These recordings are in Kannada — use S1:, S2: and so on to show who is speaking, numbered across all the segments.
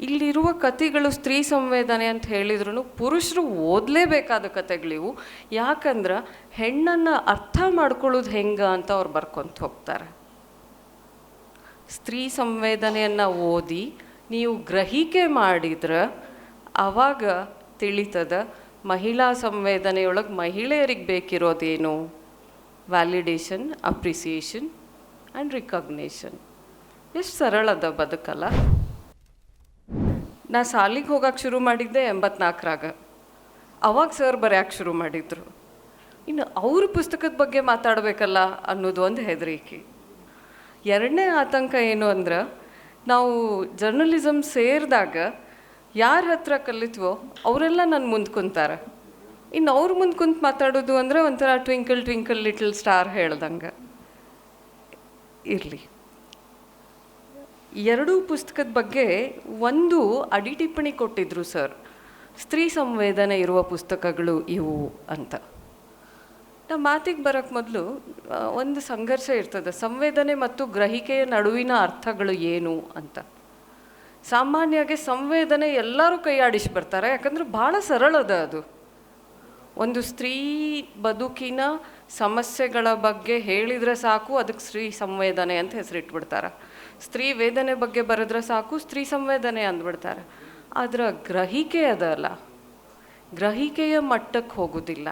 S1: ಇಲ್ಲಿರುವ ಕಥೆಗಳು ಸ್ತ್ರೀ ಸಂವೇದನೆ ಅಂತ ಹೇಳಿದ್ರು ಪುರುಷರು ಓದಲೇಬೇಕಾದ ಕಥೆಗಳಿವು ಯಾಕಂದ್ರೆ ಹೆಣ್ಣನ್ನು ಅರ್ಥ ಮಾಡ್ಕೊಳ್ಳೋದು ಹೆಂಗ ಅಂತ ಅವ್ರು ಬರ್ಕೊಂತ ಹೋಗ್ತಾರೆ. ಸ್ತ್ರೀ ಸಂವೇದನೆಯನ್ನು ಓದಿ ನೀವು ಗ್ರಹಿಕೆ ಮಾಡಿದ್ರೆ ಆವಾಗ ತಿಳಿತದ ಮಹಿಳಾ ಸಂವೇದನೆಯೊಳಗೆ ಮಹಿಳೆಯರಿಗೆ ಬೇಕಿರೋದೇನು? ವ್ಯಾಲಿಡೇಷನ್ ಅಪ್ರಿಸಿಯೇಷನ್ ಆ್ಯಂಡ್ ರಿಕಗ್ನೇಷನ್ ಎಷ್ಟು ಸರಳದ ಬದುಕಲ್ಲ. ನಾ ಸಾಲಿಗೆ ಹೋಗೋಕೆ ಶುರು ಮಾಡಿದ್ದೆ ಎಂಬತ್ನಾಲ್ಕರಾಗ. ಅವಾಗ ಸರ್ ಬರೆಯೋಕೆ ಶುರು ಮಾಡಿದ್ರು. ಇನ್ನು ಅವ್ರ ಪುಸ್ತಕದ ಬಗ್ಗೆ ಮಾತಾಡಬೇಕಲ್ಲ ಅನ್ನೋದು ಒಂದು ಹೆದರಿಕೆ. ಎರಡನೇ ಆತಂಕ ಏನು ಅಂದ್ರೆ, ನಾವು ಜರ್ನಲಿಸಮ್ ಸೇರಿದಾಗ ಯಾರ ಹತ್ರ ಕಲಿತ್ವೋ ಅವರೆಲ್ಲ ನನ್ನ ಮುಂದೆ ಕುಂತಾರೆ. ಇನ್ನು ಅವ್ರ ಮುಂದೆ ಕುಂತು ಮಾತಾಡೋದು ಅಂದರೆ ಒಂಥರ ಟ್ವಿಂಕಲ್ ಟ್ವಿಂಕಲ್, ಲಿಟಲ್ ಸ್ಟಾರ್ ಹೇಳ್ದಂಗೆ. ಇರಲಿ. ಎರಡೂ ಪುಸ್ತಕದ ಬಗ್ಗೆ ಒಂದು ಅಡಿ ಟಿಪ್ಪಣಿ ಕೊಟ್ಟಿದ್ರು, ಸರ್. ಸ್ತ್ರೀ ಸಂವೇದನೆ ಇರುವ ಪುಸ್ತಕಗಳು ಇವು ಅಂತ. ನಮ್ಮ ಮಾತಿಗೆ ಬರೋಕ್ಕೆ ಮೊದಲು ಒಂದು ಸಂಘರ್ಷ ಇರ್ತದೆ. ಸಂವೇದನೆ ಮತ್ತು ಗ್ರಹಿಕೆಯ ನಡುವಿನ ಅರ್ಥಗಳು ಏನು ಅಂತ. ಸಾಮಾನ್ಯವಾಗಿ ಸಂವೇದನೆ ಎಲ್ಲರೂ ಕೈಯಾಡಿಸಿ ಬರ್ತಾರೆ, ಯಾಕಂದ್ರೆ ಭಾಳ ಸರಳದ ಅದು. ಒಂದು ಸ್ತ್ರೀ ಬದುಕಿನ ಸಮಸ್ಯೆಗಳ ಬಗ್ಗೆ ಹೇಳಿದರೆ ಸಾಕು, ಅದಕ್ಕೆ ಸ್ತ್ರೀ ಸಂವೇದನೆ ಅಂತ ಹೆಸರಿಟ್ಬಿಡ್ತಾರೆ. ಸ್ತ್ರೀ ವೇದನೆ ಬಗ್ಗೆ ಬರೆದ್ರೆ ಸಾಕು, ಸ್ತ್ರೀ ಸಂವೇದನೆ ಅಂದ್ಬಿಡ್ತಾರೆ. ಅದರ ಗ್ರಹಿಕೆ ಅದಲ್ಲ. ಗ್ರಹಿಕೆಯ ಮಟ್ಟಕ್ಕೆ ಹೋಗೋದಿಲ್ಲ.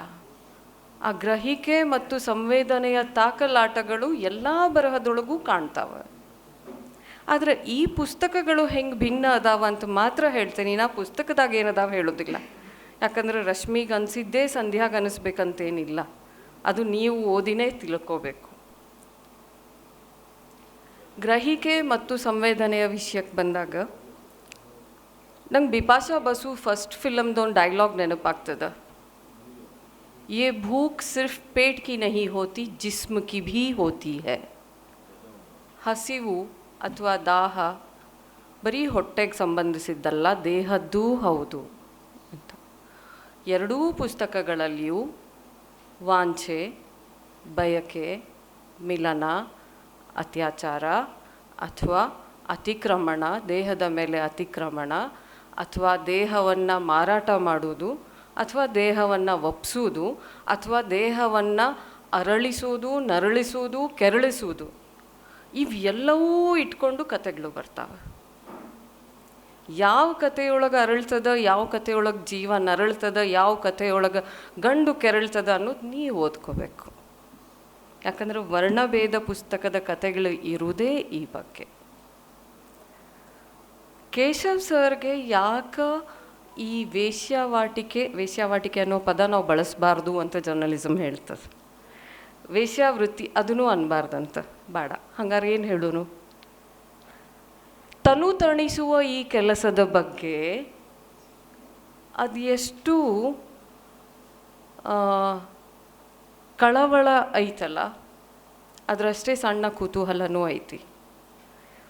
S1: ಆ ಗ್ರಹಿಕೆ ಮತ್ತು ಸಂವೇದನೆಯ ತಾಕಲಾಟಗಳು ಎಲ್ಲ ಬರಹದೊಳಗೂ ಕಾಣ್ತಾವೆ. ಆದರೆ ಈ ಪುಸ್ತಕಗಳು ಹೆಂಗೆ ಭಿನ್ನ ಅದಾವ ಅಂತ ಮಾತ್ರ ಹೇಳ್ತೀನಿ. ನಾ ಪುಸ್ತಕದಾಗ ಏನದಾವ ಹೇಳೋದಿಲ್ಲ. ಯಾಕಂದ್ರೆ ರಶ್ಮಿಗೆ ಅನಿಸಿದ್ದೇ ಸಂಧ್ಯಾಗ ಅನಿಸ್ಬೇಕಂತೇನಿಲ್ಲ. ಅದು ನೀವು ಓದಿನೇ ತಿಳ್ಕೋಬೇಕು. ಗ್ರಹಿಕೆ ಮತ್ತು ಸಂವೇದನೆಯ ವಿಷಯಕ್ಕೆ ಬಂದಾಗ ನಂಗೆ ಬಿಪಾಶಾ ಬಸು ಫಸ್ಟ್ ಫಿಲಮ್ದೊಂದು ಡೈಲಾಗ್ ನೆನಪಾಗ್ತದೆ ये भूख सिर्फ पेट की नहीं होती जिस्म की भी होती है ಹಸಿವು ಅಥವಾ ದಾಹ ಬರೀ ಹೊಟ್ಟೆಗೆ ಸಂಬಂಧಿಸಿದ್ದಲ್ಲ ದೇಹದ್ದೂ ಹೌದು ಅಂತ ಎರಡೂ ಪುಸ್ತಕಗಳಲ್ಲಿಯೂ ವಾಂಛೆ ಬಯಕೆ ಮಿಲನ ಅತ್ಯಾಚಾರ ಅಥವಾ ಅತಿಕ್ರಮಣ, ದೇಹದ ಮೇಲೆ ಅತಿಕ್ರಮಣ ಅಥವಾ ದೇಹವನ್ನು ಮಾರಾಟ ಮಾಡುವುದು ಅಥವಾ ದೇಹವನ್ನು ಒಪ್ಪಿಸುವುದು ಅಥವಾ ದೇಹವನ್ನು ಅರಳಿಸುವುದು, ನರಳಿಸುವುದು, ಕೆರಳಿಸುವುದು ಇವೆಲ್ಲವೂ ಇಟ್ಕೊಂಡು ಕತೆಗಳು ಬರ್ತಾವೆ. ಯಾವ ಕಥೆಯೊಳಗೆ ಅರಳ್ತದ, ಯಾವ ಕಥೆಯೊಳಗೆ ಜೀವ ನರಳ್ತದ, ಯಾವ ಕಥೆಯೊಳಗೆ ಗಂಡು ಕೆರಳ್ತದ ಅನ್ನೋದು ನೀವು ಓದ್ಕೋಬೇಕು. ಯಾಕಂದ್ರೆ ವರ್ಣಭೇದ ಪುಸ್ತಕದ ಕಥೆಗಳು ಇರುವುದೇ ಈ ಬಗ್ಗೆ. ಕೇಶವ್ ಸರ್ಗೆ ಯಾಕ ಈ ವೇಶ್ಯಾವಾಟಿಕೆ ವೇಶ್ಯಾವಾಟಿಕೆ ಅನ್ನೋ ಪದ ನಾವು ಬಳಸಬಾರ್ದು ಅಂತ ಜರ್ನಲಿಸಮ್ ಹೇಳ್ತದೆ. ವೇಶ್ಯಾವೃತ್ತಿ ಅದನ್ನೂ ಅನ್ಬಾರ್ದಂತ, ಬೇಡ. ಹಂಗಾರೆ ಏನು ಹೇಳೋನು? ತನು ತಣಿಸುವ ಈ ಕೆಲಸದ ಬಗ್ಗೆ ಅದು ಎಷ್ಟು ಕಳವಳ ಐತಲ್ಲ, ಅದರಷ್ಟೇ ಸಣ್ಣ ಕುತೂಹಲನೂ ಐತಿ.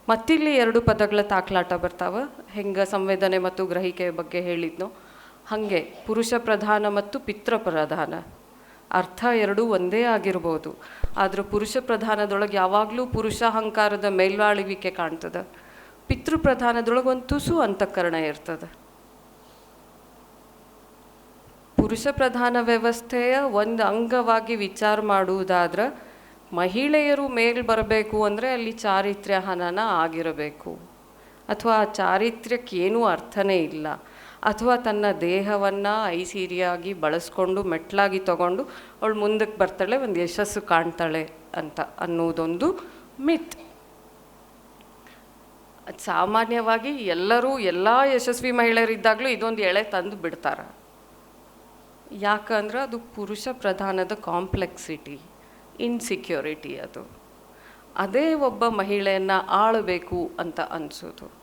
S1: ಮತ್ತಿಲ್ಲಿ ಎರಡು ಪದಗಳ ತಾಕ್ಲಾಟ ಬರ್ತಾವೆ, ಹೆಂಗೆ ಸಂವೇದನೆ ಮತ್ತು ಗ್ರಹಿಕೆಯ ಬಗ್ಗೆ ಹೇಳಿದ್ನೋ, ಹಾಗೆ ಪುರುಷ ಪ್ರಧಾನ ಮತ್ತು ಪಿತೃ ಪ್ರಧಾನ. ಅರ್ಥ ಎರಡೂ ಒಂದೇ ಆಗಿರ್ಬೋದು, ಆದರೂ ಪುರುಷ ಪ್ರಧಾನದೊಳಗೆ ಯಾವಾಗಲೂ ಪುರುಷ ಅಹಂಕಾರದ ಮೇಲ್ವಾಳುವಿಕೆ ಕಾಣ್ತದೆ. ಪಿತೃ ಪ್ರಧಾನದೊಳಗೆ ಒಂದು ತುಸು ಅಂತಃಕರಣ ಇರ್ತದೆ. ಪುರುಷ ಪ್ರಧಾನ ವ್ಯವಸ್ಥೆಯ ಒಂದು ಅಂಗವಾಗಿ ವಿಚಾರ ಮಾಡುವುದಾದ್ರೆ ಮಹಿಳೆಯರು ಮೇಲ್ ಬರಬೇಕು ಅಂದರೆ ಅಲ್ಲಿ ಚಾರಿತ್ರ್ಯ ಹನನ ಆಗಿರಬೇಕು. ಅಥವಾ ಆ ಚಾರಿತ್ರ್ಯಕ್ಕೇನೂ ಅರ್ಥನೇ ಇಲ್ಲ. ಅಥವಾ ತನ್ನ ದೇಹವನ್ನು ಐಸೀರಿಯಾಗಿ ಬಳಸ್ಕೊಂಡು, ಮೆಟ್ಲಾಗಿ ತಗೊಂಡು ಅವಳು ಮುಂದಕ್ಕೆ ಬರ್ತಾಳೆ, ಒಂದು ಯಶಸ್ಸು ಕಾಣ್ತಾಳೆ ಅಂತ ಅನ್ನೋದೊಂದು ಮಿತ್. ಸಾಮಾನ್ಯವಾಗಿ ಎಲ್ಲರೂ ಎಲ್ಲ ಯಶಸ್ವಿ ಮಹಿಳೆಯರಿದ್ದಾಗಲೂ ಇದೊಂದು ಎಳೆ ತಂದು ಬಿಡ್ತಾರೆ. ಯಾಕಂದ್ರೆ ಅದು ಪುರುಷ ಪ್ರಧಾನದ ಕಾಂಪ್ಲೆಕ್ಸಿಟಿ, ಇನ್ಸಿಕ್ಯೂರಿಟಿ ಅದು. ಅದೇ ಒಬ್ಬ ಮಹಿಳೆಯನ್ನು ಆಳಬೇಕು ಅಂತ ಅನಿಸೋದು.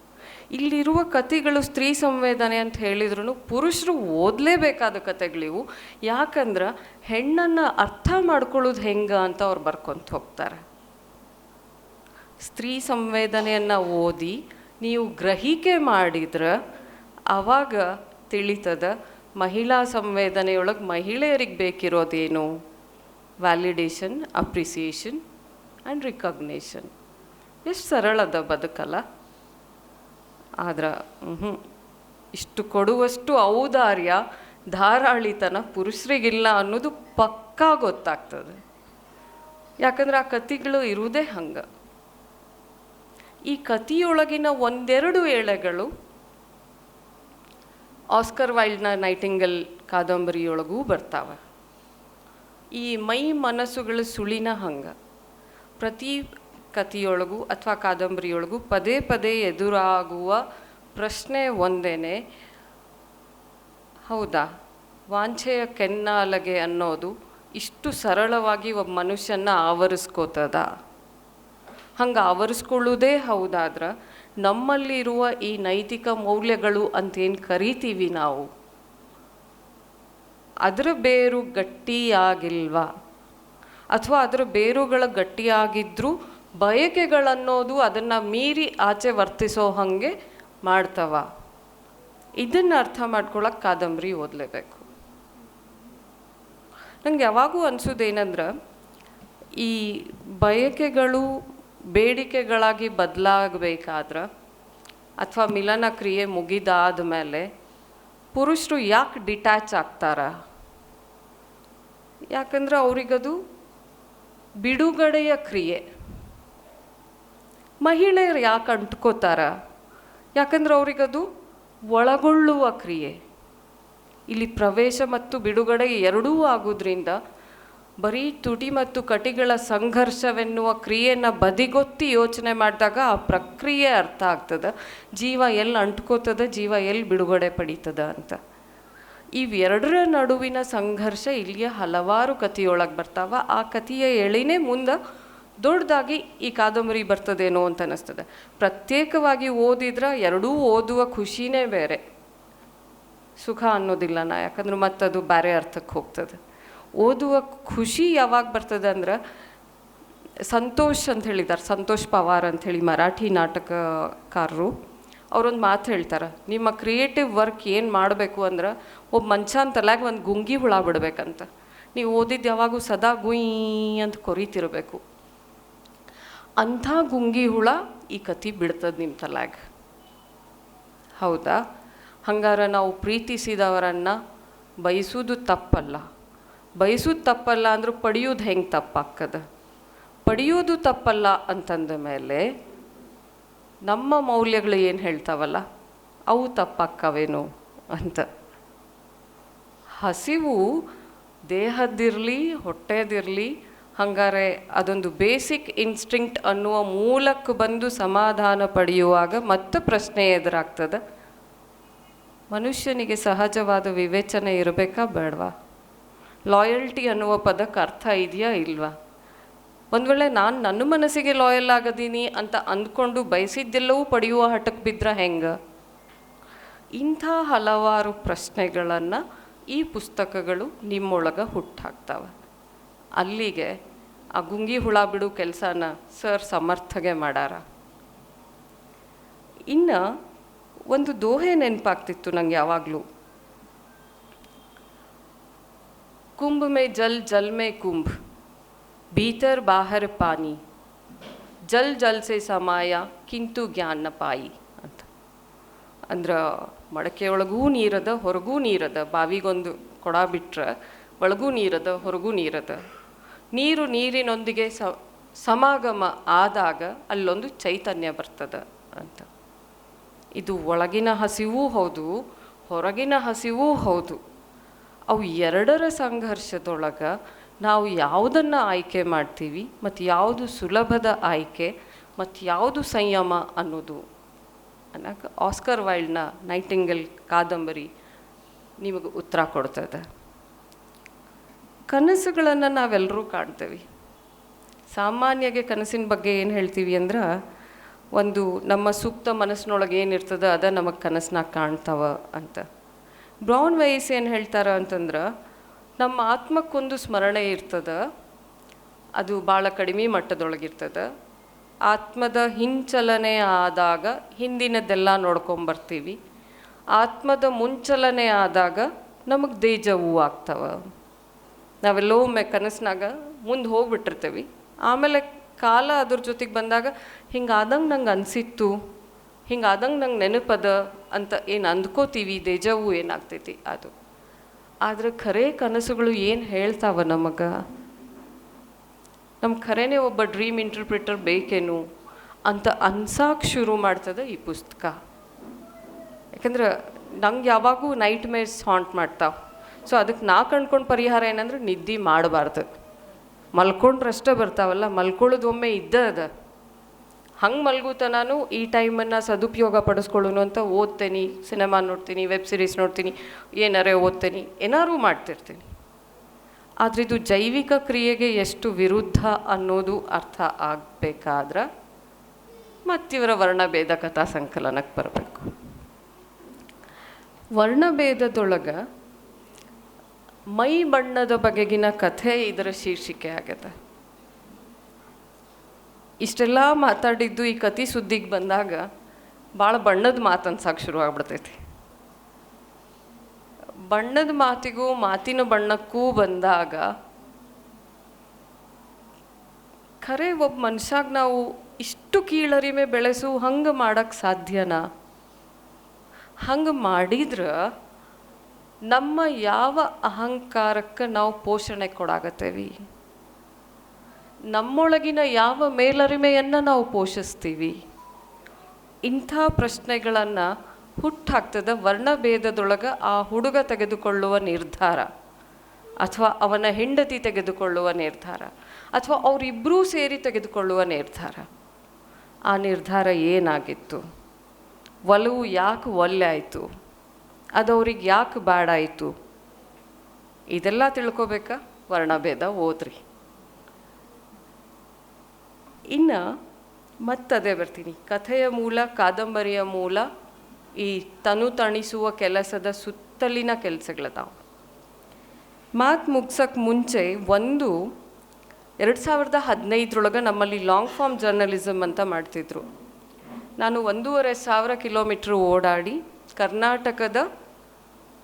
S1: ಇಲ್ಲಿರುವ ಕಥೆಗಳು ಸ್ತ್ರೀ ಸಂವೇದನೆ ಅಂತ ಹೇಳಿದ್ರು ಪುರುಷರು ಓದಲೇಬೇಕಾದ ಕಥೆಗಳಿವು ಯಾಕಂದ್ರೆ ಹೆಣ್ಣನ್ನು ಅರ್ಥ ಮಾಡ್ಕೊಳ್ಳೋದು ಹೆಂಗ ಅಂತ ಅವ್ರು ಬರ್ಕೊಂತ ಹೋಗ್ತಾರೆ. ಸ್ತ್ರೀ ಸಂವೇದನೆಯನ್ನು ಓದಿ ನೀವು ಗ್ರಹಿಕೆ ಮಾಡಿದ್ರೆ ಆವಾಗ ತಿಳಿತದ ಮಹಿಳಾ ಸಂವೇದನೆಯೊಳಗೆ ಮಹಿಳೆಯರಿಗೆ ಬೇಕಿರೋದೇನು? ವ್ಯಾಲಿಡೇಷನ್ ಅಪ್ರಿಸಿಯೇಷನ್ ಆ್ಯಂಡ್ ರಿಕಗ್ನೇಷನ್ ಎಷ್ಟು ಸರಳದ ಬದುಕಲ್ಲ. ಆದ್ರೆ ಹ್ಞೂ ಇಷ್ಟು ಕೊಡುವಷ್ಟು ಔದಾರ್ಯ, ಧಾರಾಳಿತನ ಪುರುಷರಿಗಿಲ್ಲ ಅನ್ನೋದು ಪಕ್ಕಾ ಗೊತ್ತಾಗ್ತದೆ. ಯಾಕಂದ್ರೆ ಆ ಕತಿಗಳು ಇರುವುದೇ ಹಂಗೆ. ಈ ಕತಿಯೊಳಗಿನ ಒಂದೆರಡು ಎಳೆಗಳು ಆಸ್ಕರ್ ವೈಲ್ಡ್ನ ನೈಟಿಂಗಲ್ ಕಾದಂಬರಿಯೊಳಗೂ ಬರ್ತಾವೆ. ಈ ಮೈ ಮನಸ್ಸುಗಳ ಸುಳಿನ ಹಂಗ. ಪ್ರತಿ ಕಥೆಯೊಳಗೂ ಅಥವಾ ಕಾದಂಬರಿಯೊಳಗೂ ಪದೇ ಪದೇ ಎದುರಾಗುವ ಪ್ರಶ್ನೆ ಒಂದೇನೆ, ಹೌದಾ? ವಾಂಛೆಯ ಕೆನ್ನಾಲಗೆ ಅನ್ನೋದು ಇಷ್ಟು ಸರಳವಾಗಿ ಒಬ್ಬ ಮನುಷ್ಯನ ಆವರಿಸ್ಕೋತದ? ಹಂಗೆ ಆವರಿಸ್ಕೊಳ್ಳೋದೇ ಹೌದಾದ್ರೆ ನಮ್ಮಲ್ಲಿರುವ ಈ ನೈತಿಕ ಮೌಲ್ಯಗಳು ಅಂತೇನು ಕರಿತೀವಿ ನಾವು? ಅದರ ಬೇರು ಗಟ್ಟಿಯಾಗಿಲ್ವಾ? ಅಥವಾ ಅದರ ಬೇರುಗಳ ಗಟ್ಟಿಯಾಗಿದ್ದರೂ ಬಯಕೆಗಳನ್ನೋದು ಅದನ್ನು ಮೀರಿ ಆಚೆ ವರ್ತಿಸೋ ಹಾಗೆ ಮಾಡ್ತವ. ಇದನ್ನು ಅರ್ಥ ಮಾಡ್ಕೊಳ್ಳೋಕೆ ಕಾದಂಬರಿ ಓದಲೇಬೇಕು. ನಂಗೆ ಯಾವಾಗೂ ಅನಿಸೋದೇನೆಂದ್ರೆ ಈ ಬಯಕೆಗಳು ಬೇಡಿಕೆಗಳಾಗಿ ಬದಲಾಗಬೇಕಾದ್ರೆ ಅಥವಾ ಮಿಲನ ಕ್ರಿಯೆ ಮುಗಿದಾದ ಮೇಲೆ ಪುರುಷರು ಯಾಕೆ ಡಿಟ್ಯಾಚ್ ಆಗ್ತಾರ? ಯಾಕಂದ್ರೆ ಅವರಿಗದು ಬಿಡುಗಡೆಯ ಕ್ರಿಯೆ. ಮಹಿಳೆಯರು ಯಾಕೆ ಅಂಟ್ಕೋತಾರ? ಯಾಕಂದ್ರೆ ಅವರಿಗದು ಒಳಗೊಳ್ಳುವ ಕ್ರಿಯೆ. ಇಲ್ಲಿ ಪ್ರವೇಶ ಮತ್ತು ಬಿಡುಗಡೆ ಎರಡೂ ಆಗೋದ್ರಿಂದ ಬರೀ ತುಟಿ ಮತ್ತು ಕಟಿಗಳ ಸಂಘರ್ಷವೆನ್ನುವ ಕ್ರಿಯೆಯನ್ನು ಬದಿಗೊತ್ತಿ ಯೋಚನೆ ಮಾಡಿದಾಗ ಆ ಪ್ರಕ್ರಿಯೆ ಅರ್ಥ ಆಗ್ತದೆ. ಜೀವ ಎಲ್ಲಿ ಅಂಟ್ಕೋತದ, ಜೀವ ಎಲ್ಲಿ ಬಿಡುಗಡೆ ಪಡೀತದ ಅಂತ. ಇವೆರಡರ ನಡುವಿನ ಸಂಘರ್ಷ ಇಲ್ಲಿಯ ಹಲವಾರು ಕಥೆಯೊಳಗೆ ಬರ್ತಾವ. ಆ ಕಥೆಯ ಎಳಿನೇ ಮುಂದೆ ದೊಡ್ಡದಾಗಿ ಈ ಕಾದಂಬರಿ ಬರ್ತದೇನೋ ಅಂತ ಅನ್ನಿಸ್ತದೆ ಪ್ರತ್ಯೇಕವಾಗಿ ಓದಿದ್ರೆ ಎರಡೂ ಓದುವ ಖುಷಿನೇ ಬೇರೆ. ಸುಖ ಅನ್ನೋದಿಲ್ಲ ನಾ, ಯಾಕಂದ್ರೆ ಮತ್ತದು ಬೇರೆ ಅರ್ಥಕ್ಕೆ ಹೋಗ್ತದೆ. ಓದುವ ಖುಷಿ ಯಾವಾಗ ಬರ್ತದೆ ಅಂದ್ರೆ ಸಂತೋಷ್ ಅಂತ ಹೇಳಿದ್ದಾರೆ, ಸಂತೋಷ್ ಪವಾರ್ ಹೇಳಿ ಮರಾಠಿ ನಾಟಕಕಾರರು. ಅವರೊಂದು ಮಾತು ಹೇಳ್ತಾರೆ, ನಿಮ್ಮ ಕ್ರಿಯೇಟಿವ್ ವರ್ಕ್ ಏನು ಮಾಡಬೇಕು ಅಂದ್ರೆ ಒಬ್ಬ ಮನುಷ್ಯನ ತಲೆಗೆ ಒಂದು ಗುಂಗಿ ಹುಳ ಬಿಡಬೇಕಂತ. ನೀವು ಓದಿದ್ದು ಯಾವಾಗೂ ಸದಾ ಗುಯಿ ಅಂತ ಕೊರಿತಿರಬೇಕು. ಅಂಥ ಗುಂಗಿ ಹುಳ ಈ ಕತಿ ಬಿಡ್ತದೆ ನಿಮ್ಮ ತಲೆಗ ಹೌದಾ? ಹಂಗಾರೆ ನಾವು ಪ್ರೀತಿಸಿದವರನ್ನು ಬಯಸೋದು ತಪ್ಪಲ್ಲ. ಬಯಸೋದು ತಪ್ಪಲ್ಲ ಅಂದ್ರೆ ಪಡೆಯೋದು ಹೆಂಗೆ ತಪ್ಪಾಗ್ತದ? ಪಡೆಯೋದು ತಪ್ಪಲ್ಲ ಅಂತಂದ ಮೇಲೆ ನಮ್ಮ ಮೌಲ್ಯಗಳು ಏನು ಹೇಳ್ತಾವಲ್ಲ, ಅವು ತಪ್ಪಾಕ್ಕವೇನೋ ಅಂತ. ಹಸಿವು ದೇಹದ್ದಿರಲಿ ಹೊಟ್ಟೆದಿರಲಿ ಹಂಗಾರೆ ಅದೊಂದು ಬೇಸಿಕ್ ಇನ್ಸ್ಟಿಂಕ್ಟ್ ಅನ್ನುವ ಮೂಲಕ್ಕೆ ಬಂದು ಸಮಾಧಾನ ಪಡೆಯುವಾಗ ಮತ್ತೆ ಪ್ರಶ್ನೆ ಎದುರಾಗ್ತದೆ? ಮನುಷ್ಯನಿಗೆ ಸಹಜವಾದ ವಿವೇಚನೆ ಇರಬೇಕಾ ಬೇಡವಾ? ಲಾಯಲ್ಟಿ ಅನ್ನುವ ಪದಕ್ಕೆ ಅರ್ಥ ಇದೆಯಾ ಇಲ್ವಾ? ಒಂದು ವೇಳೆ ನಾನು ನನ್ನ ಮನಸ್ಸಿಗೆ ಲಾಯಲ್ ಆಗದೀನಿ ಅಂತ ಅಂದ್ಕೊಂಡು ಬಯಸಿದ್ದೆಲ್ಲವೂ ಪಡೆಯುವ ಹಠಕ್ಕೆ ಬಿದ್ದರೆ ಹೆಂಗೆ? ಇಂಥ ಹಲವಾರು ಪ್ರಶ್ನೆಗಳನ್ನು ಈ ಪುಸ್ತಕಗಳು ನಿಮ್ಮೊಳಗೆ ಹುಟ್ಟಾಕ್ತವೆ ಅಲ್ಲಿಗೆ ಆ ಗುಂಗಿ ಹುಳ ಬಿಡು ಕೆಲಸನ ಸರ್ ಸಮರ್ಥಗೆ ಮಾಡಾರ. ಇನ್ನು ಒಂದು ದೋಹೆ ನೆನಪಾಗ್ತಿತ್ತು ನಂಗೆ ಯಾವಾಗಲೂ. ಕುಂಭ ಮೇ जल ಜಲ್ ಮೇ ಕುಂಭ. ಬೀತರ್ ಬಾಹರ್ ಪಾನಿ. ಜಲ್ ಜಲ್ಸೆ ಸಮಾಯ, ಕಿಂತು ಜ್ಞಾನ ಪಾಯಿ ಅಂತ. ಅಂದ್ರೆ ಮಡಕೆಯೊಳಗೂ ನೀರದ, ಹೊರಗೂ ನೀರದ, ಬಾವಿಗೊಂದು ಕೊಡ ಬಿಟ್ರೆ ಒಳಗೂ ನೀರದ, ಹೊರಗೂ ನೀರದ. ನೀರು ನೀರಿನೊಂದಿಗೆ ಸ, ಸಮಾಗಮ ಆದಾಗ ಅಲ್ಲೊಂದು ಚೈತನ್ಯ ಬರ್ತದೆ ಅಂತ. ಇದು ಒಳಗಿನ ಹಸಿವೂ ಹೌದು, ಹೊರಗಿನ ಹಸಿವೂ ಹೌದು. ಅವು ಎರಡರ ಸಂಘರ್ಷದೊಳಗೆ ನಾವು ಯಾವುದನ್ನು ಆಯ್ಕೆ ಮಾಡ್ತೀವಿ ಮತ್ತು ಯಾವುದು ಸುಲಭದ ಆಯ್ಕೆ ಮತ್ತು ಯಾವುದು ಸಂಯಮ ಅನ್ನೋದು. ಅನ್ನಕ್ಕೆ ಆಸ್ಕರ್ ವೈಲ್ಡ್ನ ನೈಟಿಂಗಲ್ ಕಾದಂಬರಿ ನಿಮಗೆ ಉತ್ತರ ಕೊಡ್ತದೆ. ಕನಸುಗಳನ್ನು ನಾವೆಲ್ಲರೂ ಕಾಣ್ತೇವೆ. ಸಾಮಾನ್ಯಗೆ ಕನಸಿನ ಬಗ್ಗೆ ಏನು ಹೇಳ್ತೀವಿ ಅಂದ್ರೆ, ಒಂದು ನಮ್ಮ ಸೂಕ್ತ ಮನಸ್ಸಿನೊಳಗೆ ಏನಿರ್ತದೆ ಅದ ನಮಗೆ ಕನಸನ್ನ ಕಾಣ್ತಾವ ಅಂತ. ಬ್ರೌನ್ ವಯಸ್ ಏನು ಹೇಳ್ತಾರೆ ಅಂತಂದ್ರೆ, ನಮ್ಮ ಆತ್ಮಕ್ಕೊಂದು ಸ್ಮರಣೆ ಇರ್ತದ, ಅದು ಭಾಳ ಕಡಿಮೆ ಮಟ್ಟದೊಳಗಿರ್ತದೆ. ಆತ್ಮದ ಹಿಂಚಲನೆ ಆದಾಗ ಹಿಂದಿನದೆಲ್ಲ ನೋಡ್ಕೊಂಬರ್ತೀವಿ ಆತ್ಮದ ಮುಂಚಲನೆ ಆದಾಗ ನಮಗೆ ದೇಜವು ಆಗ್ತವ. ನಾವೆಲ್ಲೋ ಒಮ್ಮೆ ಕನಸಿನಾಗ ಮುಂದೆ ಹೋಗ್ಬಿಟ್ಟಿರ್ತೀವಿ. ಆಮೇಲೆ ಕಾಲ ಅದ್ರ ಜೊತೆಗೆ ಬಂದಾಗ ಹಿಂಗೆ ಆದಂಗೆ ನಂಗೆ ಅನಿಸಿತ್ತು. ಹಿಂಗಾದಂಗೆ ನಂಗೆ ನೆನಪದ ಅಂತ ಏನು ಅಂದ್ಕೋತೀವಿ, ದೇಜವು ಏನಾಗ್ತೈತಿ ಅದು. ಆದರೆ ಖರೆ ಕನಸುಗಳು ಏನು ಹೇಳ್ತಾವ ನಮಗೆ? ನಮ್ಮ ಖರೇನೆ ಒಬ್ಬ ಡ್ರೀಮ್ ಇಂಟರ್ಪ್ರಿಟರ್ ಬೇಕೇನು ಅಂತ ಅನ್ಸಾಕ್ ಶುರು ಮಾಡ್ತದೆ ಈ ಪುಸ್ತಕ. ಯಾಕಂದ್ರೆ ನಂಗೆ ಯಾವಾಗೂ ನೈಟ್ ಮೇರ್ಸ್ ಹಾಂಟ್ ಮಾಡ್ತಾವೆ. ಸೊ ಅದಕ್ಕೆ ನಾ ಕಂಡ್ಕೊಂಡು ಪರಿಹಾರ ಏನಂದ್ರೆ ನಿದ್ದೆ ಮಾಡಬಾರ್ದು. ಮಲ್ಕೊಂಡ್ರಷ್ಟೇ ಬರ್ತಾವಲ್ಲ, ಮಲ್ಕೊಳ್ಳೋದು ಒಮ್ಮೆ ಇದ್ದ ಅದ. ಹಂಗೆ ಮಲ್ಗೂತ ನಾನು ಈ ಟೈಮನ್ನು ಸದುಪಯೋಗ ಪಡಿಸ್ಕೊಳ್ಳೋನು ಅಂತ ಓದ್ತೇನೆ, ಸಿನಿಮಾ ನೋಡ್ತೀನಿ, ವೆಬ್ ಸೀರೀಸ್ ನೋಡ್ತೀನಿ, ಏನಾರೇ ಓದ್ತೇನೆ, ಏನಾರು ಮಾಡ್ತಿರ್ತೀನಿ. ಆದರೆ ಇದು ಜೈವಿಕ ಕ್ರಿಯೆಗೆ ಎಷ್ಟು ವಿರುದ್ಧ ಅನ್ನೋದು ಅರ್ಥ ಆಗಬೇಕಾದ್ರೆ ಮತ್ತಿವರ ವರ್ಣಭೇದ ಕಥಾ ಸಂಕಲನಕ್ಕೆ ಬರಬೇಕು. ವರ್ಣಭೇದದೊಳಗೆ ಮೈ ಬಣ್ಣದ ಬಗೆಗಿನ ಕಥೆ ಇದರ ಶೀರ್ಷಿಕೆ ಆಗತ್ತೆ ಇಷ್ಟೆಲ್ಲ ಮಾತಾಡಿದ್ದು ಈ ಕತಿ ಸುದ್ದಿಗೆ ಬಂದಾಗ ಭಾಳ ಬಣ್ಣದ ಮಾತು ಅನ್ಸಕ್ಕೆ ಶುರು ಆಗ್ಬಿಡ್ತೈತಿ. ಬಣ್ಣದ ಮಾತಿಗೂ ಮಾತಿನ ಬಣ್ಣಕ್ಕೂ ಬಂದಾಗ ಖರೆ ಒಬ್ಬ ಮನುಷ್ಯಾಗ ನಾವು ಇಷ್ಟು ಕೀಳರಿಮೆ ಬೆಳೆಸು ಹಂಗೆ ಮಾಡಕ್ಕೆ ಸಾಧ್ಯನಾ? ಹಂಗೆ ಮಾಡಿದ್ರೆ ನಮ್ಮ ಯಾವ ಅಹಂಕಾರಕ್ಕೆ ನಾವು ಪೋಷಣೆ ಕೊಡಾಗತ್ತೇವಿ ನಮ್ಮೊಳಗಿನ ಯಾವ ಮೇಲರಿಮೆಯನ್ನು ನಾವು ಪೋಷಿಸ್ತೀವಿ? ಇಂಥ ಪ್ರಶ್ನೆಗಳನ್ನು ಹುಟ್ಟಾಗ್ತದ ವರ್ಣಭೇದದೊಳಗೆ ಆ ಹುಡುಗ ತೆಗೆದುಕೊಳ್ಳುವ ನಿರ್ಧಾರ. ಅಥವಾ ಅವನ ಹೆಂಡತಿ ತೆಗೆದುಕೊಳ್ಳುವ ನಿರ್ಧಾರ. ಅಥವಾ ಅವರಿಬ್ಬರೂ ಸೇರಿ ತೆಗೆದುಕೊಳ್ಳುವ ನಿರ್ಧಾರ. ಆ ನಿರ್ಧಾರ ಏನಾಗಿತ್ತು? ಒಲವು ಯಾಕೆ ಒಲ್ಲೆ ಆಯಿತು ಅದು ಅವ್ರಿಗೆ ಯಾಕೆ ಬ್ಯಾಡಾಯಿತು? ಇದೆಲ್ಲ ತಿಳ್ಕೊಬೇಕಾ? ವರ್ಣಭೇದ ಓದ್ರಿ. ಇನ್ನು ಮತ್ತದೇ ಬರ್ತೀನಿ. ಕಥೆಯ ಮೂಲ, ಕಾದಂಬರಿಯ ಮೂಲ, ಈ ತನು ತಣಿಸುವ ಕೆಲಸದ ಸುತ್ತಲಿನ ಕೆಲಸಗಳದಾವು. ಮಾತು ಮುಗ್ಸೋಕ್ಕೆ ಮುಂಚೆ ಒಂದು ಎರಡು ಸಾವಿರದ ಹದಿನೈದರೊಳಗೆ ನಮ್ಮಲ್ಲಿ ಲಾಂಗ್ ಫಾರ್ಮ್ ಜರ್ನಲಿಸಮ್ ಅಂತ ಮಾಡ್ತಿದ್ರು. ನಾನು ಒಂದೂವರೆ ಸಾವಿರ ಕಿಲೋಮೀಟ್ರ್ ಓಡಾಡಿ ಕರ್ನಾಟಕದ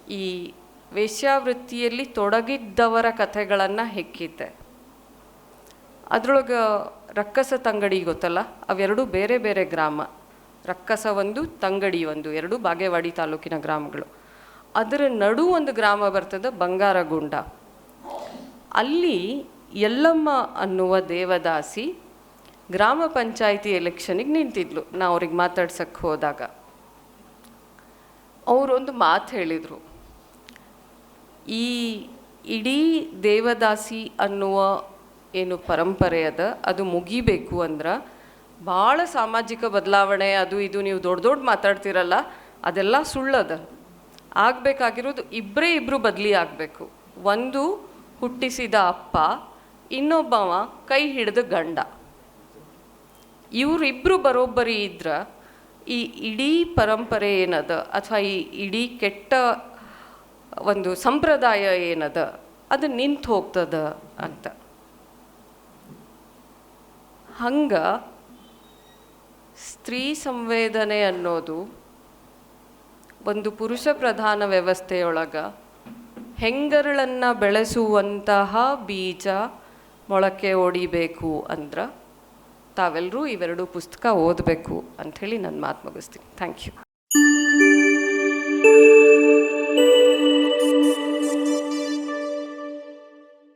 S1: ಈ ವೇಶ್ಯಾವೃತ್ತಿಯಲ್ಲಿ ತೊಡಗಿದ್ದವರ ಕಥೆಗಳನ್ನು ಹೆಕ್ಕಿದ್ದೆ. ಅದ್ರೊಳಗೆ ರಕ್ಕಸ ತಂಗಡಿ ಗೊತ್ತಲ್ಲ? ಅವೆರಡೂ ಬೇರೆ ಬೇರೆ ಗ್ರಾಮ. ರಕ್ಕಸ ಒಂದು, ತಂಗಡಿ ಒಂದು, ಎರಡು ಬಾಗೇವಾಡಿ ತಾಲೂಕಿನ ಗ್ರಾಮಗಳು. ಅದರ ನಡು ಒಂದು ಗ್ರಾಮ ಬರ್ತದೆ ಬಂಗಾರಗುಂಡ. ಅಲ್ಲಿ ಯಲ್ಲಮ್ಮ ಅನ್ನುವ ದೇವದಾಸಿ ಗ್ರಾಮ ಪಂಚಾಯಿತಿ ಎಲೆಕ್ಷನಿಗೆ ನಿಂತಿದ್ಲು. ನಾ ಅವ್ರಿಗೆ ಮಾತಾಡ್ಸಕ್ಕೆ ಹೋದಾಗ. ಅವರೊಂದು ಮಾತು ಹೇಳಿದರು. ಈ ಇಡೀ ದೇವದಾಸಿ ಅನ್ನುವ ಏನು ಪರಂಪರೆ ಅದ, ಅದು ಮುಗಿಬೇಕು ಅಂದ್ರೆ ಭಾಳ ಸಾಮಾಜಿಕ ಬದಲಾವಣೆ, ಅದು ಇದು ನೀವು ದೊಡ್ಡ ದೊಡ್ಡ ಮಾತಾಡ್ತಿರಲ್ಲ, ಅದೆಲ್ಲ ಸುಳ್ಳದ. ಆಗಬೇಕಾಗಿರೋದು ಇಬ್ಬರೇ ಇಬ್ಬರು ಬದಲಿ ಆಗಬೇಕು. ಒಂದು ಹುಟ್ಟಿಸಿದ ಅಪ್ಪ, ಇನ್ನೊಬ್ಬವ ಕೈ ಹಿಡಿದ ಗಂಡ. ಇವರಿಬ್ಬರು ಬರೋಬ್ಬರಿ ಇದ್ರೆ, ಈ ಇಡೀ ಪರಂಪರೆ ಏನದ, ಅಥವಾ ಈ ಇಡೀ ಕೆಟ್ಟ ಒಂದು ಸಂಪ್ರದಾಯ ಏನದ, ಅದು ನಿಂತು ಹೋಗ್ತದ ಅಂತ. ಹಂಗ ಸ್ತ್ರೀ ಸಂವೇದನೆ ಅನ್ನೋದು ಒಂದು ಪುರುಷ ಪ್ರಧಾನ ವ್ಯವಸ್ಥೆಯೊಳಗೆ ಹೆಂಗರಳನ್ನು ಬೆಳೆಸುವಂತಹ ಬೀಜ ಮೊಳಕೆ ಒಡಿಬೇಕು ಅಂದ್ರೆ ತಾವೆಲ್ಲರೂ ಇವೆರಡು ಪುಸ್ತಕ ಓದಬೇಕು ಅಂಥೇಳಿ ನನ್ನ ಮಾತು ಮುಗಿಸ್ತೀನಿ. Thank you